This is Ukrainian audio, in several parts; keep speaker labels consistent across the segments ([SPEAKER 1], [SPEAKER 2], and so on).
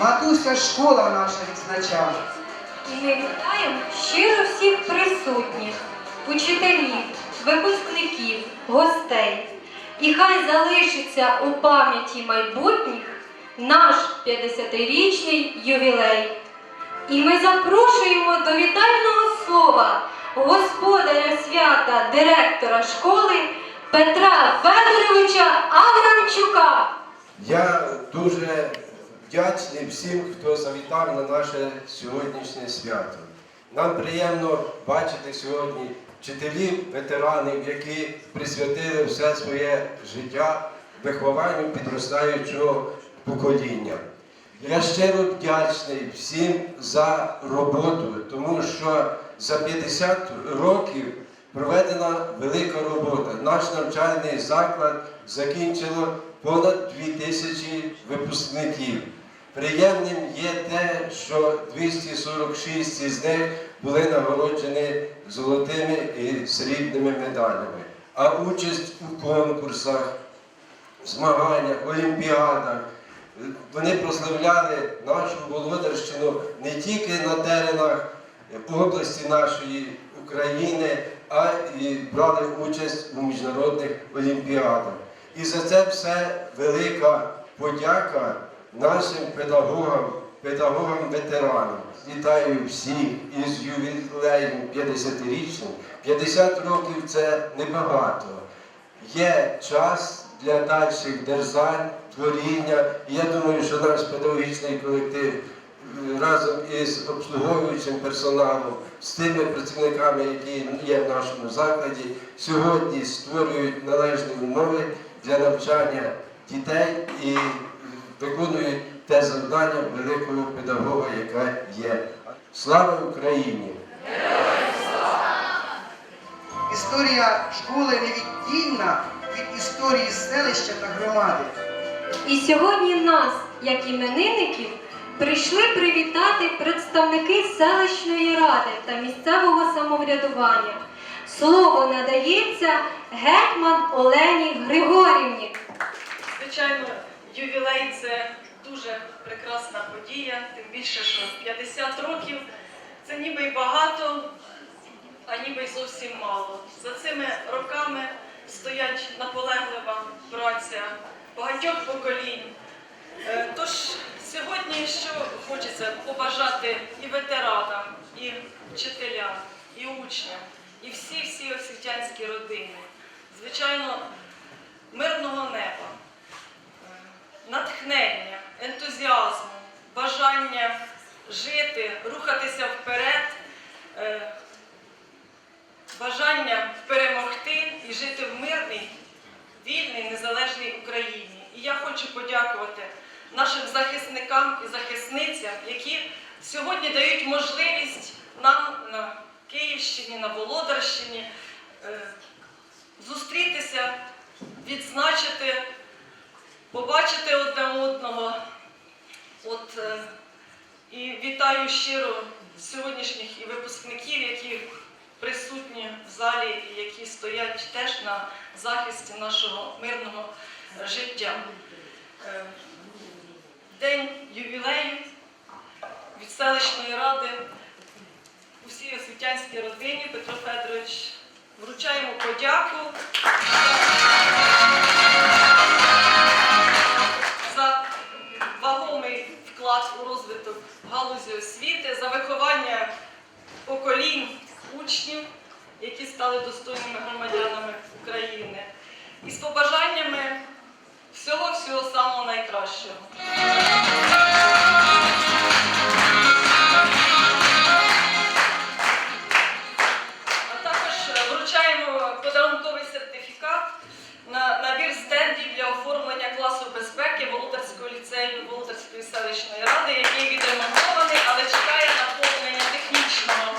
[SPEAKER 1] Матуся школа наша відзначає.
[SPEAKER 2] І ми вітаємо щиро всіх присутніх, учителів, випускників, гостей. І хай залишиться у пам'яті майбутніх наш 50-річний ювілей. І ми запрошуємо до вітального слова господаря свята, директора школи Петра Федоровича Аврамчука.
[SPEAKER 3] Я дуже вдячний всім, хто завітав на наше сьогоднішнє свято. Нам приємно бачити сьогодні вчителів, ветеранів, які присвятили все своє життя вихованню підростаючого покоління. Я щиро вдячний всім за роботу, тому що за 50 років проведена велика робота. Наш навчальний заклад закінчило понад 2000 випускників. Приємним є те, що 246 із них були нагороджені золотими і срібними медалями. А участь у конкурсах, змаганнях, олімпіадах. Вони прославляли нашу Володарщину не тільки на теренах області нашої України, а і брали участь у міжнародних олімпіадах. І за це все велика подяка нашим педагогам, педагогам-ветеранам. Вітаю всіх із ювілеєм 50-річним. 50 років це небагато є час для дальших дерзань, творіння. Я думаю, що наш педагогічний колектив е, разом із обслуговуючим персоналом, з тими працівниками, які є в нашому закладі, сьогодні створюють належні умови для навчання дітей і виконують те завдання великого педагога, яке є. Слава Україні!
[SPEAKER 1] Історія школи невіддільна від історії селища та громади.
[SPEAKER 2] І сьогодні нас, як іменинників, прийшли привітати представники селищної ради та місцевого самоврядування. Слово надається гетьман Олені Григорівні.
[SPEAKER 4] Звичайно, ювілей це дуже прекрасна подія, тим більше, що 50 років це ніби й багато, а ніби й зовсім мало. За цими роками стоять наполеглива праця багатьох поколінь. Е, Тож сьогодні що хочеться побажати і ветеранам, і вчителям, і учням, і всі-всі освітянські родини. Звичайно, мирного неба натхнення, ентузіазму, бажання жити, рухатися вперед, е, бажання перемогти і жити в мирній, вільній, незалежній Україні. І я хочу подякувати нашим захисникам і захисницям, які сьогодні дають можливість нам на Київщині, на Володарщині е, зустрітися, відзначити побачити одне одного. От, е, і вітаю щиро сьогоднішніх і випускників, які присутні в залі і які стоять теж на захисті нашого мирного життя. Е, День ювілею від селищної ради усій освітянській родині Петро Федорович. Вручаємо подяку галузі освіти, за виховання поколінь учнів, які стали достойними громадянами України, і з побажаннями всього-всього самого найкращого. Володарського ліцею Володарської селищної ради, який але чекає наповнення технічного.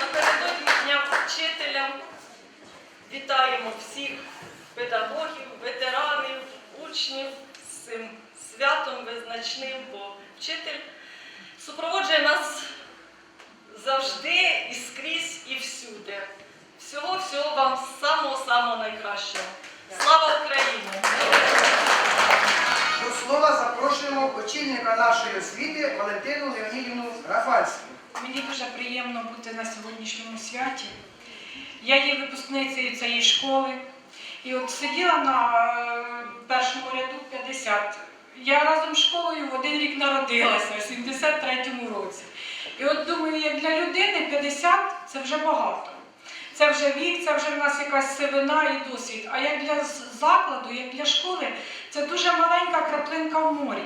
[SPEAKER 4] Напередодні Дня вчителя вітаємо всіх педагогів, ветеранів, учнів цим святом визначним, бо вчитель супроводжує нас завжди і скрізь і всюди. Всього-всього вам самого-самого найкращого. Слава Україні!
[SPEAKER 1] Запрошуємо очільника нашої освіти Валентину Леонідівну Рафальську.
[SPEAKER 5] Мені дуже приємно бути на сьогоднішньому святі. Я є випускницею цієї школи. І от сиділа на е, першому ряду 50. Я разом з школою в один рік народилася, в 73-му році. І от думаю, як для людини 50 це вже багато. Це вже вік, це вже в нас якась сивина і досвід. А як для закладу, як для школи, це дуже маленька краплинка в морі.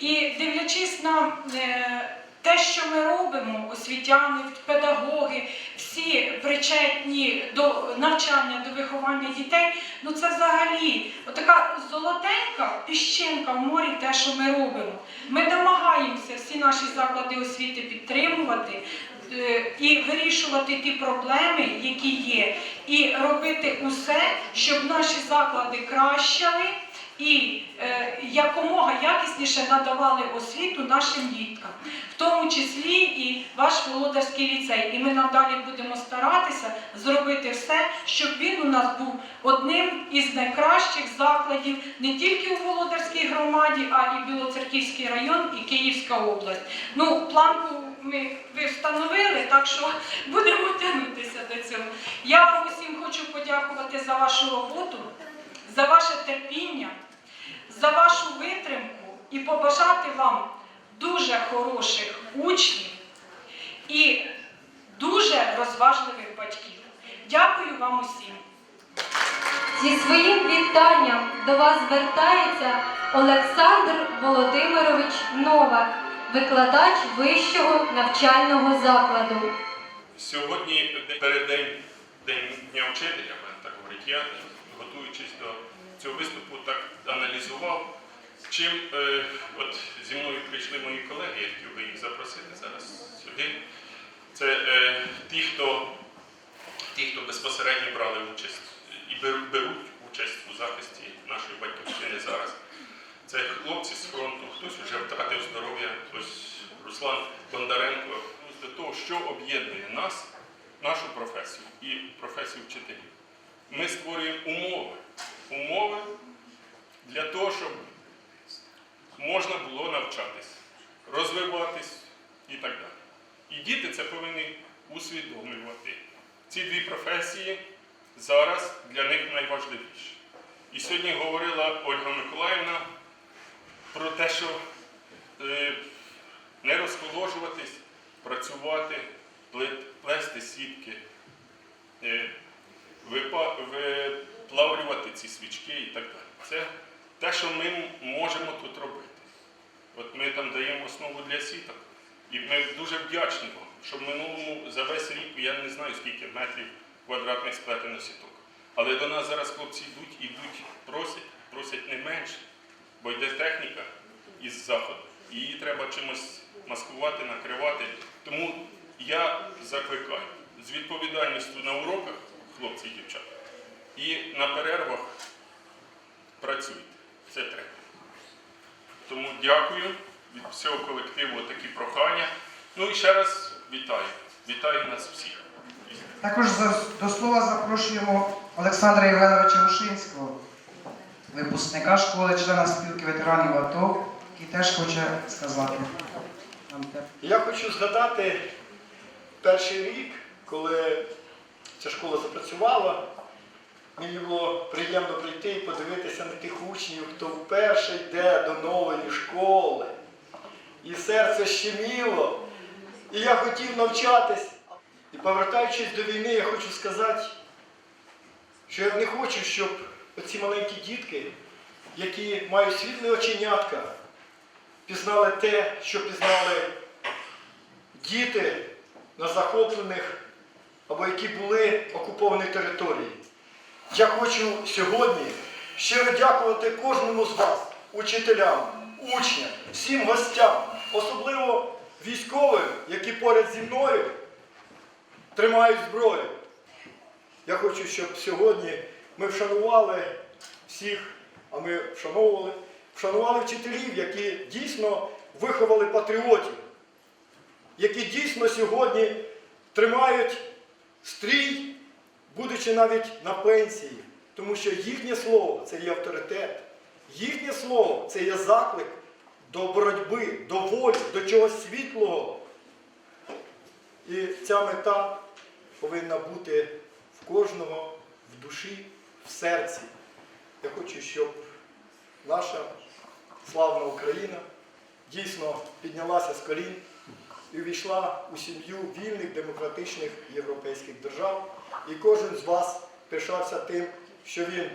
[SPEAKER 5] І дивлячись на е, те, що ми робимо, освітяни, педагоги, всі причетні до навчання, до виховання дітей, ну це взагалі отака золотенька піщинка в морі, те, що ми робимо. Ми намагаємося всі наші заклади освіти підтримувати. Е, І вирішувати ті проблеми, які є, і робити усе, щоб наші заклади кращали, і е, якомога якісніше надавали освіту нашим діткам, в тому числі і ваш володарський ліцей. І ми надалі будемо старатися зробити все, щоб він у нас був одним із найкращих закладів не тільки у Володарській громаді, а і Білоцерківський район і Київська область. Ну, планку ми ви встановили, так що будемо тягнутися до цього. Я вам усім хочу подякувати за вашу роботу, за ваше терпіння за вашу витримку і побажати вам дуже хороших учнів і дуже розважливих батьків. Дякую вам усім.
[SPEAKER 2] Зі своїм вітанням до вас звертається Олександр Володимирович Новак, викладач вищого навчального закладу.
[SPEAKER 6] Сьогодні переддень День Дня вчителя, так говорити, я, готуючись до цього виступу, так аналізував, чим е, от зі мною прийшли мої колеги, я хотів би їх запросити зараз сюди. Це е, ті, хто, ті, хто безпосередньо брали участь і бер- беруть участь у захисті нашої батьківщини зараз. Це хлопці з фронту, хтось вже втратив здоров'я, хтось Руслан Бондаренко. До того, що об'єднує нас, нашу професію і професію вчителів. Ми створюємо умови. Умови для того, щоб можна було навчатись, розвиватись і так далі. І діти це повинні усвідомлювати. Ці дві професії зараз для них найважливіші. І сьогодні говорила Ольга Миколаївна про те, що е, не розположуватись, працювати, плести сітки, е, виплавлювати ці свічки і так далі. Це те, що ми можемо тут робити. От ми там даємо основу для сіток. І ми дуже вдячні вам, що в минулому за весь рік, я не знаю скільки метрів квадратних сплетено сіток. Але до нас зараз хлопці йдуть, ідуть, просять, просять не менше, бо йде техніка із заходу. І її треба чимось маскувати, накривати. Тому я закликаю з відповідальністю на уроках, хлопці і дівчата, і на перервах працюйте. Це треба. Тому дякую від всього колективу такі прохання. Ну і ще раз вітаю. Вітаю нас всіх.
[SPEAKER 1] Також до слова запрошуємо Олександра Євгеновича Гушинського, випускника школи, члена спілки ветеранів АТО, який теж хоче сказати.
[SPEAKER 7] Я хочу згадати перший рік, коли ця школа запрацювала. Мені було приємно прийти і подивитися на тих учнів, хто вперше йде до нової школи. І серце щеміло. І я хотів навчатись. І повертаючись до війни, я хочу сказати, що я не хочу, щоб оці маленькі дітки, які мають світлі оченятка, пізнали те, що пізнали діти на захоплених або які були окуповані території. Я хочу сьогодні щиро дякувати кожному з вас, учителям, учням, всім гостям, особливо військовим, які поряд зі мною тримають зброю. Я хочу, щоб сьогодні ми вшанували всіх, а ми вшановували, вшанували вчителів, які дійсно виховали патріотів, які дійсно сьогодні тримають стрій, будучи навіть на пенсії, тому що їхнє слово це є авторитет, їхнє слово це є заклик до боротьби, до волі, до чогось світлого. І ця мета повинна бути в кожного в душі, в серці. Я хочу, щоб наша славна Україна дійсно піднялася з колін і увійшла у сім'ю вільних демократичних європейських держав. І кожен з вас пишався тим, що він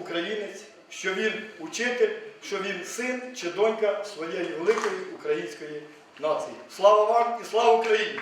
[SPEAKER 7] українець, що він учитель, що він син чи донька своєї великої української нації. Слава вам і слава Україні!